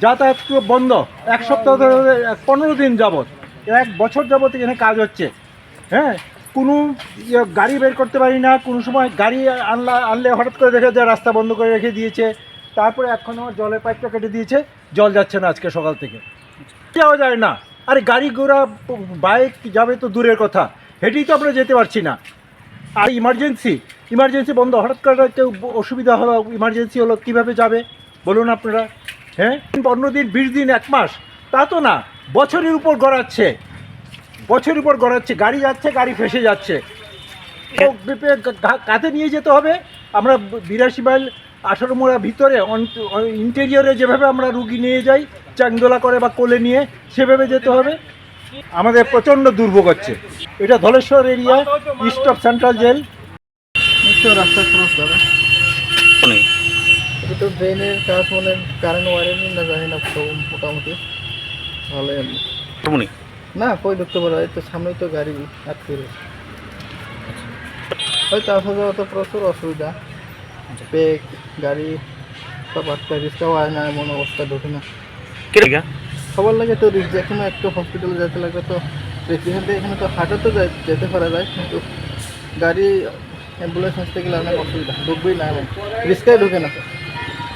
যাতায়াত বন্ধ। এক সপ্তাহ ধরে পনেরো দিন যাবৎ। এক বছর যাবৎ এখানে কাজ হচ্ছে। হ্যাঁ? কোনো ইয়ে গাড়ি বের করতে পারি না। কোনো সময় গাড়ি আনলা, আনলে হঠাৎ করে দেখে যায় রাস্তা বন্ধ করে রেখে দিয়েছে। তারপরে এখন আমার জলের পাইপটা কেটে দিয়েছে। জল যাচ্ছে না আজকে সকাল থেকে। যাওয়া যায় না। আরে গাড়ি ঘোড়া, বাইক যাবে তো দূরের কথা। হেঁটেই তো আমরা যেতে পারছি না। আর ইমার্জেন্সি ইমার্জেন্সি বন্ধ। হঠাৎ করে কেউ অসুবিধা হলো, ইমার্জেন্সি হলো, কীভাবে যাবে? বলুন আপনারা। হ্যাঁ? পনেরো দিন বিশ দিন এক মাস। তা তো না বছরের উপর গড়াচ্ছে। বছরের উপর গড়াচ্ছে গাড়ি যাচ্ছে গাড়ি ফেসে যাচ্ছে। তো কাঁধে নিয়ে যেতে হবে। আমরা বিরাশি মাইল আঠারো মোড়া ভিতরে ইন্টেরিয়রে যেভাবে আমরা রুগী নিয়ে যাই চাংদোলা করে বা কোলে নিয়ে সেভাবে যেতে হবে। আমাদের প্রচণ্ড দুর্ভোগ হচ্ছে। এটা Dhaleshwar area east of central jail রাস্তা ক্রস এটা ড্রেনের কাজ মানে কারেন্ট ওয়ারিং না জানি না মোটামুটি। তাহলে তেমনি না কই ঢুকতে পারে? এই তো সামনেই তো গাড়ি আটকে রয়েছে। হয়তো আসা যাওয়া তো প্রচুর অসুবিধা। পেক গাড়ি সব আটকে রিক্সাও হয় না এমন অবস্থা ঢুকে না। সবার লাগে তো রিক্স এখনও একটু হসপিটালে যেতে লাগে তো এখান থেকে এখানে তো হাঁটা তো যায়- যেতে পারা যায় কিন্তু গাড়ি অ্যাম্বুলেন্স আসতে গেলে অনেক অসুবিধা। ঢুকবেই না এমন। রিক্সায় ঢুকে না।